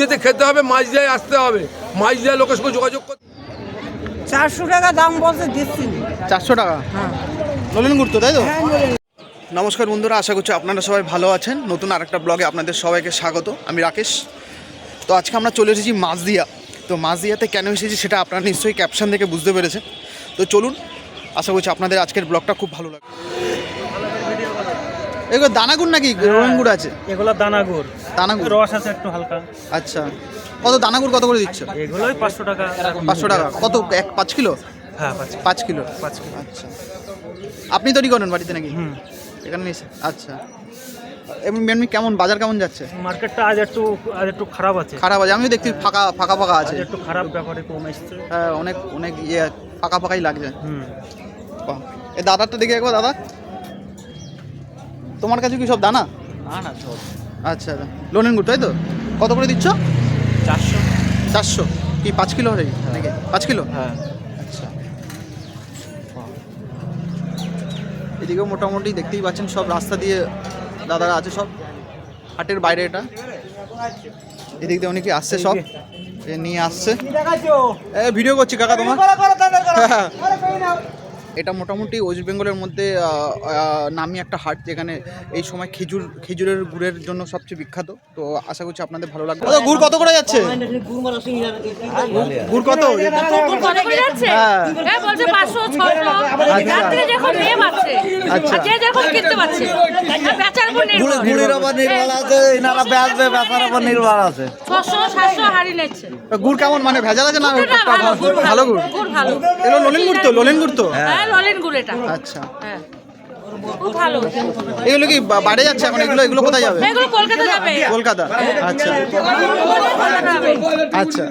যেতে খেতে হবে মাঝদিয়ায় আসতে হবে। মাঝদিয়ায় লোকের সঙ্গে যোগাযোগ করতে চারশো টাকা দাম বলতে দিচ্ছি চারশো টাকা? নলেন গুরতো তাই তো? নমস্কার বন্ধুরা আশা করছি আপনারা সবাই ভালো আছেন। নতুন আরেকটা ব্লগে আপনাদের সবাইকে স্বাগত। আমি রাকেশ। তো আজকে আমরা চলে এসেছি মাঝদিয়া তো মাঝদিয়াতে কেন এসেছি সেটা আপনারা নিশ্চয়ই ক্যাপশন থেকে বুঝতে পেরেছেন। তো চলুন আশা করছি আপনাদের আজকের ব্লগটা খুব ভালো লাগবে। এগুলো দানাগুড় নাকি রোহন গুড় আছে? এগুলো দানাগুড়। দানাগুড়? রস আছে একটু হালকা। আচ্ছা। কত দানাগুড় কত করে দিচ্ছ? এগুলোই পাঁচশো টাকা। পাঁচশো টাকা। কত? এক পাঁচ কিলো? হ্যাঁ পাঁচ কিলো। পাঁচ কিলো। আচ্ছা। আপনি তৈরি করেন বাড়িতে নাকি? হুম। এখানে আচ্ছা। এমনি কেমন বাজার কেমন যাচ্ছে? মার্কেটটা আজ একটু আজ একটু খারাপ আছে। খারাপ আছে। আমিও দেখছি ফাঁকা ফাঁকা ফাঁকা আছে। একটু খারাপ ব্যাপারে কম এসছে। হ্যাঁ, অনেক অনেক ইয়ে ফাঁকা ফাঁকাই লাগছে। হুম। বাহ। এ দাদারটা দেখে একবার দাদা। তোমার কাছে কি সব দানা? না না সব। আচ্ছা লোনের গুড় তাই তো? কত করে দিচ্ছ? চারশো। চারশো? কি পাঁচ কিলো হবে নাকি? পাঁচ কিলো? হ্যাঁ। আচ্ছা। এদিকেও মোটামুটি দেখতেই পাচ্ছেন সব রাস্তা দিয়ে দাদারা আছে সব হাটের বাইরে এটা। এদিক দিয়ে অনেকে আসছে সব? এ নিয়ে আসছে। এ ভিডিও করছি কাকা তোমার? এটা মোটামুটি ওয়েস্ট বেঙ্গলের মধ্যে আহ, আহ, নামি একটা হাট যেখানে এই সময় খেজুর খেজুরের গুড়ের জন্য সবচেয়ে বিখ্যাত। তো আশা করছি আপনাদের ভালো লাগবে। দাদা, গুড় কত করে যাচ্ছে? গুড় কত? গুড় কত করে যাচ্ছে? হ্যাঁ। হ্যাঁ আচ্ছা। গুড় কেমন? মানে ভেজাল আছে না ভালো গুড় ভালো গুড়। গুড় এগুলো লোলেন গুড় তো লোলেন গুড় তো। হ্যাঁ। ললেন গুড় এটা। আচ্ছা। হ্যাঁ। খুব ভালো। এগুলো কি বাইরে যাচ্ছে এখন? এগুলো এগুলো কোথায় যাবে? এগুলো কলকাতা যাবে। কলকাতা। আচ্ছা। আচ্ছা।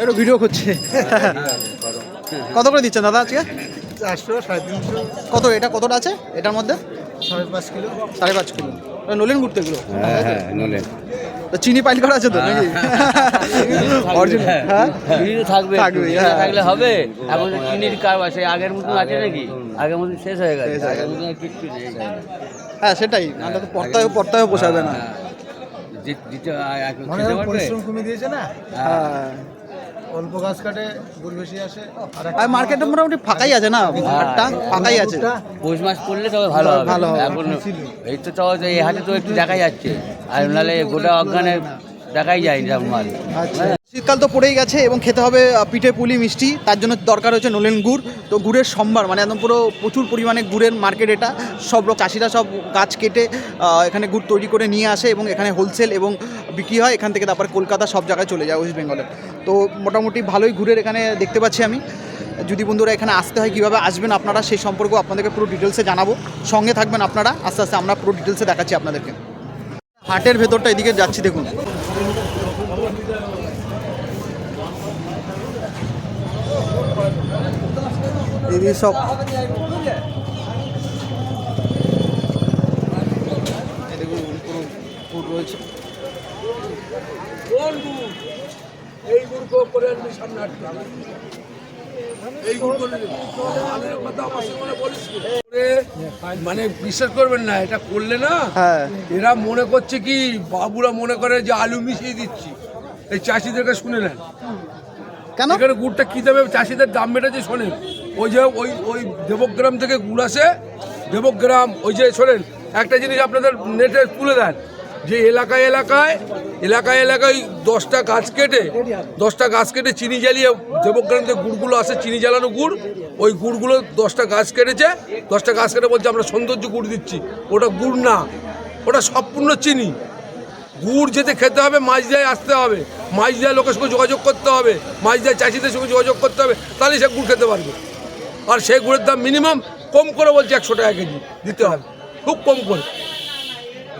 একটু ভিডিও করছে। কত করে দিচ্ছেন দাদা আজকে? চারশো সাড়ে তিনশো। কত? এটা কতটা আছে? এটার মধ্যে? সাড়ে পাঁচ কিলো। সাড়ে পাঁচ কিলো। নলেন ঘুরতে এগুলো? হ্যাঁ নলেন। তো চিনি পাইল করা আছে তো নাকি অর্জুন হ্যাঁ থাকবে থাকবে, হ্যাঁ। থাকলে হবে এখন চিনির কার আছে আগের মতন আছে নাকি আগের মতন শেষ হয়ে গেছে আগের মতন কিচ্ছু নেই হ্যাঁ সেটাই নাহলে তো পড়তায় পড়তায় পোষাবে না হ্যাঁ। দিতে মানে পরিশ্রম কমিয়ে দিয়েছে না হ্যাঁ অল্প গাছ কাটে গুড় বেশি আসে। আর মার্কেটে মোটামুটি ফাঁকাই আছে না? হাটটা ফাঁকাই আছে। পৌষ মাস পড়লে তবে ভালো হবে। ভালো। এখন এই তো তাও তো এই হাতে তো একটু দেখা যাচ্ছে। আর নাহলে গোটা অজ্ঞানে দেখাই যায় না মাল। আচ্ছা। শীতকাল তো পড়েই গেছে এবং খেতে হবে পিঠে, পুলি, মিষ্টি। তার জন্য দরকার হচ্ছে নলেন গুড়। তো গুড়ের সম্ভার মানে একদম পুরো প্রচুর পরিমাণে গুড়ের মার্কেট এটা। সব চাষিরা সব গাছ কেটে এখানে গুড় তৈরি করে নিয়ে আসে এবং এখানে হোলসেল এবং বিক্রি হয়। এখান থেকে তারপর কলকাতা সব জায়গায় চলে যায় ওয়েস্ট বেঙ্গলে তো মোটামুটি ভালোই ঘুরের এখানে দেখতে পাচ্ছি আমি। যদি বন্ধুরা এখানে আসতে হয়, কীভাবে আসবেন আপনারা, সেই সম্পর্কেও আপনাদেরকে পুরো ডিটেলসে জানাব। সঙ্গে থাকবেন আপনারা। আস্তে আস্তে আমরা পুরো ডিটেলসে দেখাচ্ছি আপনাদেরকে। হাটের ভেতরটা এদিকে যাচ্ছি, দেখুন। এদিকে সব এই দেখুন পুরো ফুড রয়েছে এই গুড় করে আনবি সামনে আটকে এই গুড় করে দিবি। আমাদের কথা আমার সঙ্গে বলিস কি? করে মানে বিশ্বাস করবেন না এটা করলে না হ্যাঁ এরা মনে করছে কি বাবুরা মনে করে যে আলু মিশিয়ে দিচ্ছি এই চাষিদেরকে শুনে নেন কেন এখানে গুড়টা কী দেবে চাষিদের দাম বেড়েছে শোনেন ওই যে ওই ওই দেবগ্রাম থেকে গুড় আসে, দেবগ্রাম, ওই যে শোনেন, একটা জিনিস আপনাদের নেটে তুলে দেন, যে এলাকায় এলাকায় এলাকায় এলাকায় দশটা গাছ কেটে, দশটা গাছ কেটে চিনি জ্বালিয়ে দেবগ্রাম থেকে গুড়গুলো আসে, চিনি জ্বালানো গুড়, ওই গুড়গুলো দশটা গাছ কেটেছে, দশটা গাছ কেটে বলছে, আমরা সৌন্দর্য গুড় দিচ্ছি। ওটা গুড় না, ওটা সম্পূর্ণ চিনি। গুড় যেতে খেতে হবে মাঝদিয়ায় আসতে হবে মাঝদিয়ায় লোকের সঙ্গে যোগাযোগ করতে হবে মাঝদিয়ায় চাষিদের সঙ্গে যোগাযোগ করতে হবে, তাহলে সে গুড় খেতে পারবে। আর সেই গুড়ের দাম মিনিমাম কম করে বলছে একশো টাকা কেজি দিতে হবে। খুব কম করে।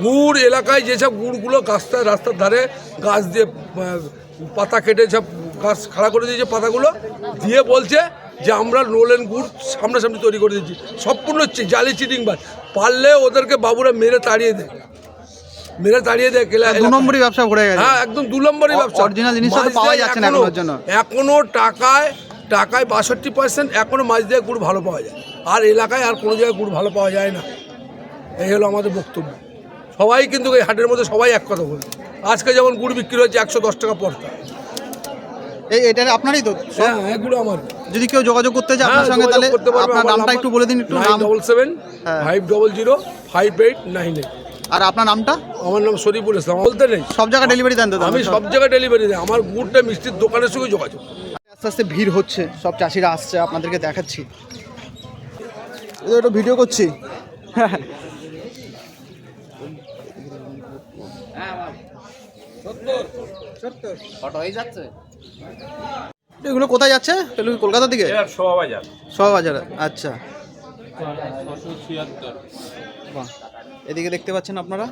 গুড় এলাকায় যেসব গুড়গুলো গাছটা রাস্তার ধারে গাছ দিয়ে পাতা কেটে সব গাছ খাড়া করে দিয়েছে পাতাগুলো দিয়ে বলছে যে আমরা নোলেন গুড় সামনাসামনি তৈরি করে দিচ্ছি সম্পূর্ণ চি- জালি চিটিং বাদ। পারলে ওদেরকে বাবুরা মেরে তাড়িয়ে দেয়। মেরে তাড়িয়ে দেয় কেলা- দু নম্বরই ব্যবসা গেছে। হ্যাঁ একদম দু নম্বরই ব্যবসা। জিনিসটা তো পাওয়াই যাচ্ছে না এখনও টাকায় টাকায় বাষট্টি পার্সেন্ট এখনও মাছ দিয়ে গুড় ভালো পাওয়া যায়। আর এলাকায় আর কোনো জায়গায় গুড় ভালো পাওয়া যায় না। এই হলো আমাদের বক্তব্য। সবাই কিন্তু এই হাটের মধ্যে সবাই এক কথা বলে আজকে যেমন গুড় বিক্রি হচ্ছে একশো দশ টাকা পড়তা। এই এটা আপনারই তো? হ্যাঁ এগুলো আমার। যদি কেউ যোগাযোগ করতে চায় আপনার সঙ্গে তাহলে আপনার নামটা একটু বলে দিন একটু নাম। ডবল সেভেন হ্যাঁ। Five double zero five eight nine eight আর আপনার নামটা? আমার নাম শরীফুল ইসলাম বলতে নেই। সব জায়গায় ডেলিভারি দেন তো আমি সব। জায়গায় ডেলিভারি দিই। আমার গুড়টা মিষ্টির দোকানের সঙ্গে যোগাযোগ। আস্তে আস্তে ভিড় হচ্ছে সব চাষিরা আসছে আপনাদেরকে দেখাচ্ছি। একটু ভিডিও করছি। এগুলো কোথায় যাচ্ছে? এগুলো কলকাতা থেকে শোভা আচ্ছা। বাহ। এদিকে দেখতে পাচ্ছেন আপনারা?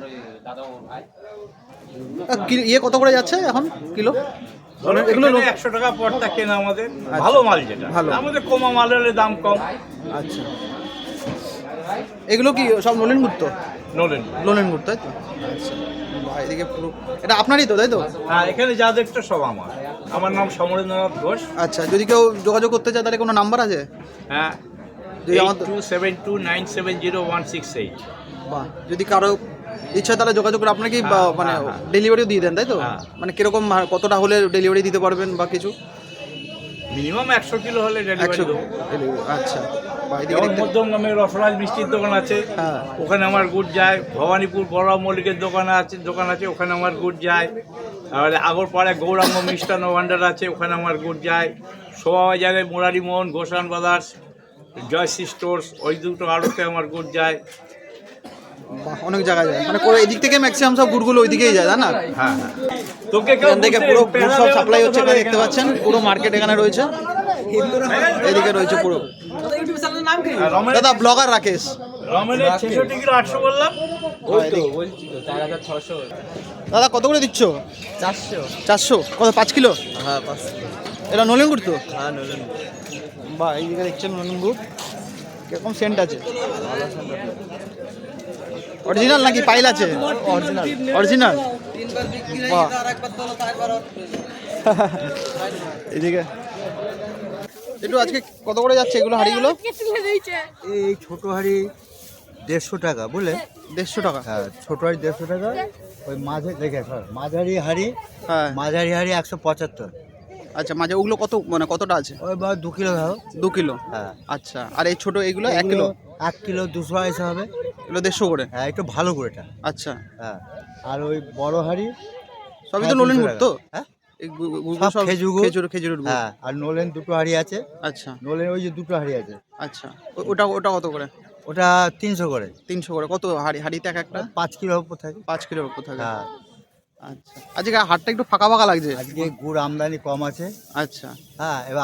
কি- ইয়ে কত করে যাচ্ছে এখন? কিলো? এগুলো একশো টাকা পড়তা কেনা আমাদের। ভালো মাল যেটা। ভালো। আমাদের কমা মাল হলে দাম কম। আচ্ছা। এগুলো কি সব নলেন গুড় তো নলেন লোনের গুড় তাই তো? আচ্ছা। এদিকে পুরো এটা আপনারই তো তাই তো? হ্যাঁ এখানে যা দেখছ সব আমার। আমার নাম সমরেন্দ্রনাথ ঘোষ। আচ্ছা যদি কেউ যোগাযোগ করতে চায় তাহলে কোনো নাম্বার আছে? হ্যাঁ two seven two nine seven zero one six eight বাহ যদি কারও ইচ্ছা তাহলে যোগাযোগ করে আপনাকে বা- মানে ডেলিভারিও দিয়ে দেন তাই তো? হ্যাঁ। মানে কীরকম কতটা হলে ডেলিভারি দিতে পারবেন বা কিছু? মিনিমাম একশো কিলো হলে একশো আচ্ছা। বা এদিকে যেমন দেখতে মধ্যমগ্রামে রসরাজ মিষ্টির দোকান আছে। হ্যাঁ। ওখানে আমার গুড় যায়। ভবানীপুর বড় মল্লিকের দোকান আছে দোকান আছে ওখানে আমার গুড় যায়। তাহলে আগরপাড়ায় গৌরাঙ্গ মিষ্টান্ন ভাণ্ডার আছে ওখানে আমার গুড় যায়। শোভাবাজারে মুরারি মোহন ঘোষান ব্রাদার্স জয়শ্রী স্টোর্স ওই দুটো আড়তে আমার গুড় যায়। অনেক জায়গায় যায়। মানে এদিক থেকে ম্যাক্সিমাম সব গুড়গুলো ওইদিকেই যায় তাই না? হ্যাঁ হ্যাঁ। এখান থেকে পুরো গুড় সব সাপ্লাই হচ্ছে এখানে দেখতে পাচ্ছেন? পুরো মার্কেট এখানে রয়েছে। এদিকে রয়েছে পুরো। রমেনের দাদা ব্লগার রাকেশ। দাদা কত করে দিচ্ছ? চারশো। চারশো? কত পাঁচ কিলো? হ্যাঁ এটা নলেন গুড় তো? হ্যাঁ নলেন বা এইদিকে দেখছেন নলেন গুড়। কীরকম সেন্ট আছে। অরিজিনাল নাকি? পাইল আছে? অরিজিনাল অরিজিনাল বাহ। এদিকে। একটু আজকে কত করে যাচ্ছে এগুলো হাড়িগুলো? এই ছোট হাড়ি দেড়শো টাকা বুঝলে? দেড়শো টাকা? হ্যাঁ ছোট হাড়ি দেড়শো টাকা। ওই মাঝে দেখে সর মাঝারি হাড়ি হ্যাঁ। মাঝারি হাড়ি একশো পঁচাত্তর। আচ্ছা মাঝে ওগুলো কত মানে কতটা আছে? ওই বা দু কিলো দাও দু কিলো? হ্যাঁ। আচ্ছা আর এই ছোট এইগুলো এক কিলো? এক কিলো দুশো আড়াইশো হবে। এগুলো দেড়শো করে? হ্যাঁ একটু ভালো করে এটা আচ্ছা। হ্যাঁ আর ওই বড় হাড়ি সবই তো হ্যাঁ, নলেন দুশো গুড় তো হ্যাঁ? খেজুর খেজুর হ্যাঁ আর নোলেন দুটো হাড়ি আছে। আচ্ছা। নোলেন ওই যে দুটো হাড়ি আছে। আচ্ছা। ওটা ওটা কত করে? ওটা তিনশো করে। তিনশো করে। কত হাড়ি হাড়িতে এক একটা? পাঁচ কিলো উপর থাকে পাঁচ কিলোর উপর থাকে হ্যাঁ। আচ্ছা। আজকে হাটটা একটু ফাঁকা ফাঁকা লাগছে? আজকে গুড় আমদানি কম আছে। আচ্ছা। হ্যাঁ এবার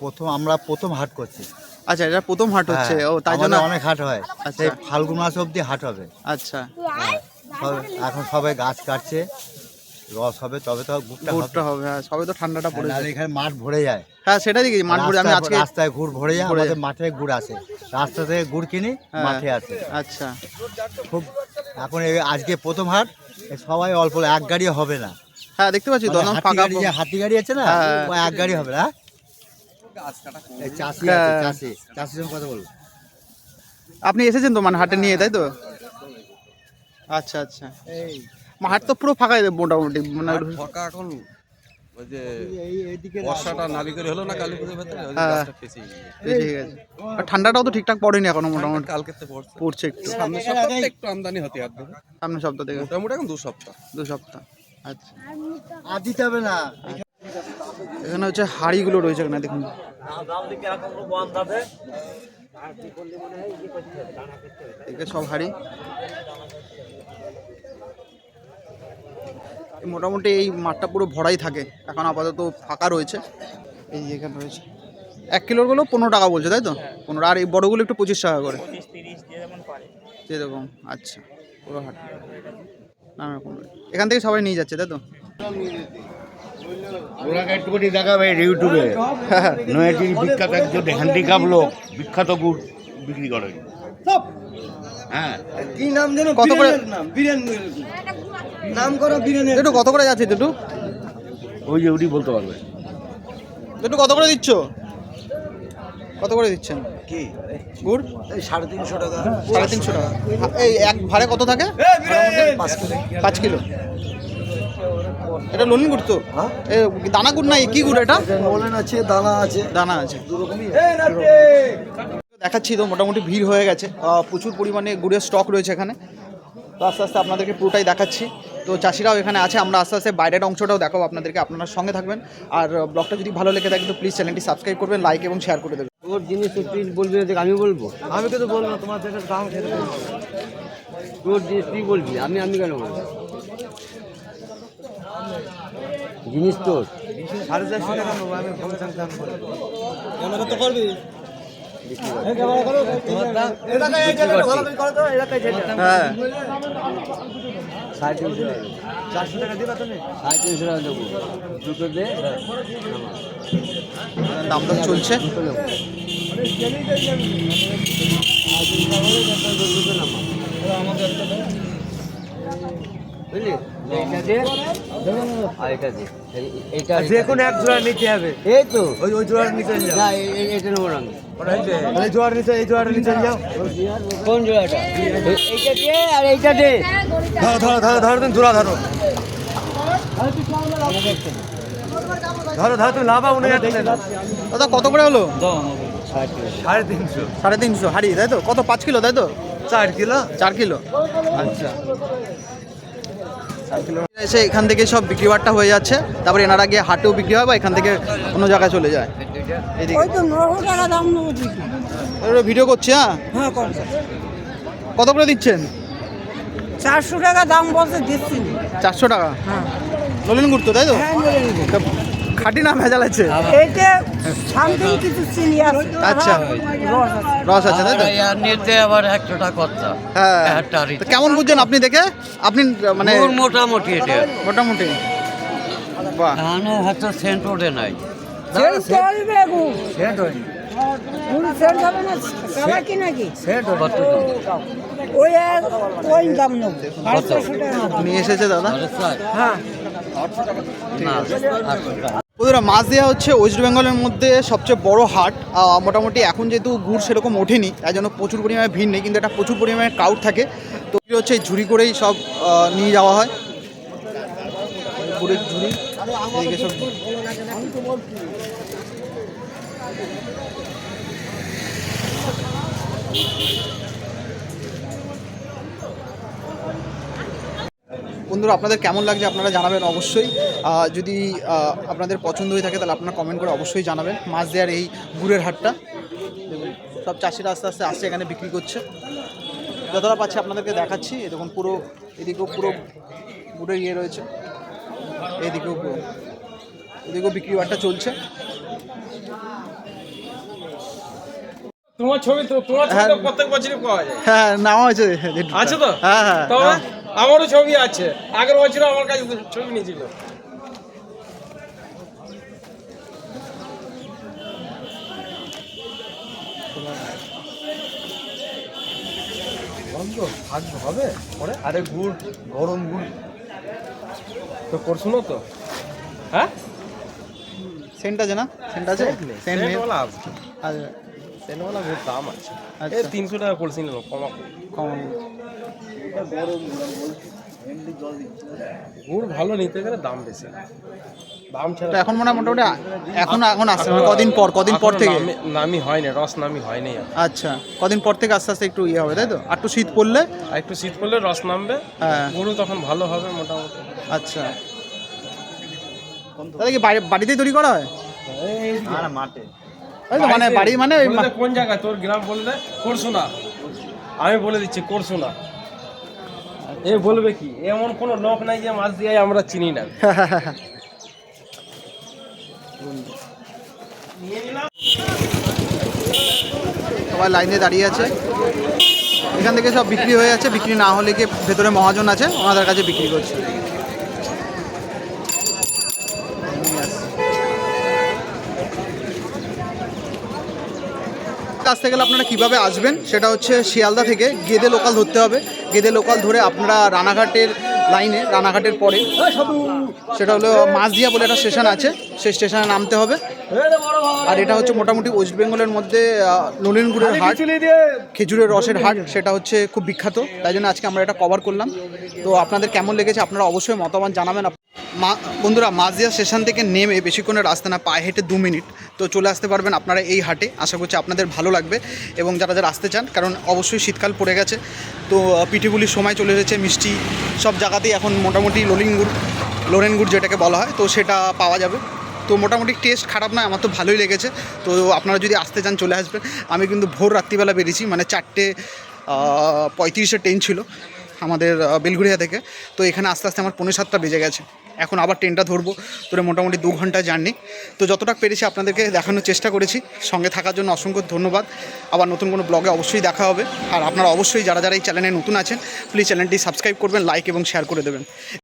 প্রথম আমরা প্রথম হাট করছি। আচ্ছা এটা প্রথম হাট হচ্ছে। হ্যাঁ, ও তাই জন্য অনেক হাট হয়। আচ্ছা। ফাল্গুন মাস অবধি হাট হবে। আচ্ছা। এখন সবাই গাছ কাটছে রস হবে তবে তো গুড়টা হবে। হ্যাঁ সবে তো ঠান্ডাটা আর পড়েছে। নাহলে এখানে মাঠ ভরে যায়। হ্যাঁ সেটাই দেখি মাঠ ভরে আমি আজকে রাস্তায় গুড় ভরে যায় আমাদের মাঠে গুড় আসে রাস্তা থেকে গুড় কিনি হ্যাঁ। মাঠে আসে আচ্ছা। খুব এখন আজকে প্রথম হাট সবাই অল্প এক গাড়ি হবে না। হ্যাঁ দেখতে পাচ্ছি মানে হাতি ফাঁকা গাড়ি হাতি গাড়ি আছে না হ্যাঁ। এক গাড়ি হবে না আপনি এসেছেন তো মানে হাটে নিয়ে তাই তো? আচ্ছা আচ্ছা। এই। হাট তো পুরো ফাঁকাই মোটামুটি মানে ফাঁকা এখন ওই যে বর্ষাটা নালি করে হলো না কালী পুজোর ভেতরে ওই যে হ্যাঁ। ঠান্ডাটাও তো ঠিকঠাক পড়েনি এখনও মোটামুটি। কালকে তো পড়ছে। পড়ছে একটু। সপ্তাহে একটু আমদানি হতে সামনে সপ্তাহ থেকে। মোটামুটি এখন দু সপ্তাহ। দু সপ্তাহ। আচ্ছা। আর দিতে হবে না। এখানে হচ্ছে হাড়িগুলো রয়েছে এখানে, দেখুন। সব হাড়ি। মোটামুটি এই মাঠটা পুরো ভরাই থাকে, এখন আপাতত ফাঁকা রয়েছে। এই এখানে রয়েছে। এক কিলোরগুলো পনেরো টাকা বলছে, তাই তো? পনেরো, আর এই বড়গুলো একটু পঁচিশ টাকা করে। যেরকম আচ্ছা পুরো হাট। রকম এখান থেকে সবাই নিয়ে যাচ্ছে, তাই তো? ওনাকে একটুখানি দেখাবে ইউটিউবে। নয়াটির বিখ্যাত একজন হ্যান্ডিক্যাপ লোক বিখ্যাত গুড় বিক্রি করে। হ্যাঁ। কত করে একটু কত করে যাচ্ছে দুটো? ওই যে উনি বলতে পারবে। একটু কত করে দিচ্ছ? কত করে দিচ্ছেন? কি? গুড়? এই সাড়ে তিনশো টাকা। সাড়ে তিনশো টাকা। এই এক ভাড়ে কত থাকে? পাঁচ কিলো। এটা লোলিন গুড় তো? দানা গুড় নাই? কি গুড় এটা? মোলেন আছে দানা আছে। দানা আছে। দেখাচ্ছি তো মোটামুটি ভিড় হয়ে গেছে। প্রচুর পরিমাণে গুড়ের স্টক রয়েছে এখানে। তো আস্তে আস্তে আপনাদেরকে পুরোটাই দেখাচ্ছি। তো চাষিরাও এখানে আছে আমরা আস্তে আস্তে বাইরের অংশটাও দেখাবো আপনাদেরকে আপনারা সঙ্গে থাকবেন। আর ব্লগটা যদি ভালো লেগে থাকে তো প্লিজ চ্যানেলটি সাবস্ক্রাইব করবেন লাইক এবং শেয়ার করে দেবেন। তোর জিনিস তুই বলবি না, দেখ আমি বলব? আমি কিন্তু বলব না তোমার থেকে দাম খেতে। তোর জিনিস তুই বলবি আমি আমি কেন বলব? জিনিস তোর সাড়ে চারশো টাকা নেব আমি হ্যাঁ। সাড়ে তিনশো চারশো টাকা দিবা তুমি? সাড়ে তিনশো টাকা দেবো দুটো দে দাম দাম চলছে। বুঝলি? আর এটা দে এইটা যে কোনো এক জোড়া নিতে হবে। এই তো। ওই ওই জোড়া নিতে যাও। না এই- এই- নেব না যাও। কোন জোড়াটা? এইটা দে আর এইটা দে। ধরো ধরো ধরো ধরো তুমি জোড়া ধরো। ধরো ধরো তুমি লাভা উনি দাদা কত করে হলো? সাড়ে তিনশো। সাড়ে তিনশো। হাড়ি তাই তো? কত পাঁচ কিলো তাই তো? চার কিলো। চার কিলো। আচ্ছা। এসে এখান থেকে সব বিক্রি বাট্টা হয়ে যাচ্ছে। তারপরে এনারা গিয়ে হাটেও বিক্রি হয় বা এখান থেকে অন্য জায়গায় চলে যায়। ভিডিও করছি হ্যাঁ? হ্যাঁ কত করে দিচ্ছেন? চারশো টাকা দাম বলতে দিচ্ছি। চারশো টাকা? হ্যাঁ। নলেন গুড় তো তাই তো? হ্যাঁ। তা খাঁটি না ভেজাল আছে। এইটা সামথিং কিছু চিনি আছে আচ্ছা। রস আছে তাই তো? নিতে আবার একশো টাকা খরচা হ্যাঁ। তো কেমন বুঝছেন আপনি দেখে? আপনি মানে মোটামুটি এটা। মোটামুটি। বাহ। ধানে হয়তো সেন্ট ওঠে নাই। সেন্ট চলবে গু। গুড় সেন্ট হবে না সারা কি নাকি? কত ওই এক ওই দাম নেব। সাড়ে চারশো টাকা। নিয়ে এসেছে দাদা? হ্যাঁ। বন্ধুরা মাছ দেওয়া হচ্ছে ওয়েস্ট বেঙ্গলের মধ্যে সবচেয়ে বড় হাট। মোটামুটি এখন যেহেতু গুড় সেরকম ওঠেনি, তাই জন্য প্রচুর পরিমাণে ভিড় নেই, কিন্তু একটা প্রচুর পরিমাণে ক্রাউড থাকে। তো হচ্ছে ঝুড়ি করেই সব নিয়ে যাওয়া হয়। ঝুড়ি সব বন্ধুরা আপনাদের কেমন লাগছে আপনারা জানাবেন অবশ্যই। যদি আপনাদের পছন্দ হয়ে থাকে তাহলে আপনারা কমেন্ট করে অবশ্যই জানাবেন। মাছ দেওয়ার এই গুড়ের হাটটা। সব চাষিরা আস্তে আস্তে আসছে এখানে বিক্রি করছে। যতটা পাচ্ছি আপনাদেরকে দেখাচ্ছি। দেখুন পুরো এদিকেও পুরো গুড়ের ইয়ে রয়েছে। এদিকেও পুরো এদিকেও বিক্রি বাট্টা চলছে। তোমার ছবি তো তোমার ছবি তো হ্যাঁ। প্রত্যেক বছরই পাওয়া যায়। হ্যাঁ নেওয়া হয়েছে আছে। তো? হ্যাঁ হ্যাঁ। আমারও ছবি আছে। আগের বছর আমার কাছে তো ছবি নিয়েছিল। হবে? পরে? আরে গুড় গরম গুড়। তো করছ না তো? হ্যাঁ? সেন্ট আছে না? সেন্ট আছে? সেন্ট নেই। সেন্টওয়ালা আছে আচ্ছা। সেন্টওয়ালা বহুত দাম আছে। আচ্ছা। তিনশো টাকা করছি না কমা। কম। গুড় ভালো নিতে গেলে দাম বেশি। দাম ছাড়া এখন মনে হয় মোটামুটি এখন এখন আসছে মানে কদিন পর কদিন পর থেকে? নামি- হয়নি রস নামি হয়নি। আচ্ছা কদিন পর থেকে আস্তে আস্তে একটু ইয়ে হবে তাই তো? আর একটু শীত পড়লে? আর একটু শীত পড়লে রস নামবে হ্যাঁ। গরু তখন ভালো হবে মোটামুটি। আচ্ছা। তাহলে কি বাড়ি বাড়িতেই তৈরি করা হয়? মাঠে। তাই তো মানে বাড়ি মানে কোন জায়গায়? তোর গ্রাম বললে করছ না আমি বলে দিচ্ছি করছ না এ বলবে কি? এমন কোনো লোক নাই যে মাছ দিয়ে আমরা চিনি না। সবাই লাইনে দাঁড়িয়ে আছে। এখান থেকে সব বিক্রি হয়ে যাচ্ছে। বিক্রি না হলে কি ভেতরে মহাজন আছে, ওনাদের কাছে বিক্রি করছে। আসতে গেলে আপনারা কীভাবে আসবেন সেটা হচ্ছে শিয়ালদা থেকে গেদে লোকাল ধরতে হবে। গেদে লোকাল ধরে আপনারা রানাঘাটের লাইনে রানাঘাটের পরে। সেটা হলো মাঝদিয়া বলে একটা স্টেশন আছে সেই স্টেশনে নামতে হবে। আর এটা হচ্ছে মোটামুটি ওয়েস্ট বেঙ্গলের মধ্যে নলিনগুড়ের হাট খেজুরের রসের হাট সেটা হচ্ছে খুব বিখ্যাত। তাই জন্য আজকে আমরা এটা কভার করলাম। তো আপনাদের কেমন লেগেছে আপনারা অবশ্যই মতামত জানাবেন। মা বন্ধুরা মাঝদিয়া স্টেশন থেকে নেমে বেশিক্ষণের রাস্তা না পায়ে হেঁটে দু মিনিট। তো চলে আসতে পারবেন আপনারা এই হাটে। আশা করছি আপনাদের ভালো লাগবে এবং যারা যারা আসতে চান কারণ অবশ্যই শীতকাল পড়ে গেছে। তো আহ, পিঠেপুলির সময় চলে এসেছে মিষ্টি সব জায়গাতেই এখন মোটামুটি লোলিং গুড় লোরেন গুড় যেটাকে বলা হয় তো সেটা পাওয়া যাবে। তো মোটামুটি টেস্ট খারাপ নয় আমার তো ভালোই লেগেছে। তো আপনারা যদি আসতে চান চলে আসবেন। আমি কিন্তু ভোর রাত্রিবেলা বেরিয়েছি মানে চারটে আহ, পঁয়ত্রিশের ট্রেন ছিল আমাদের বেলঘুরিয়া থেকে। তো এখানে আস্তে আস্তে আমার পনেরো সাতটা বেজে গেছে। এখন আবার ট্রেনটা ধরবো। তোরে মোটামুটি দু ঘণ্টা জার্নি। তো যতটা পেরেছি আপনাদেরকে দেখানোর চেষ্টা করেছি। সঙ্গে থাকার জন্য অসংখ্য ধন্যবাদ। আবার নতুন কোনো ব্লগে অবশ্যই দেখা হবে। আর আপনারা অবশ্যই যারা যারা এই চ্যানেলে নতুন আছেন প্লিজ চ্যানেলটি সাবস্ক্রাইব করবেন লাইক এবং শেয়ার করে দেবেন।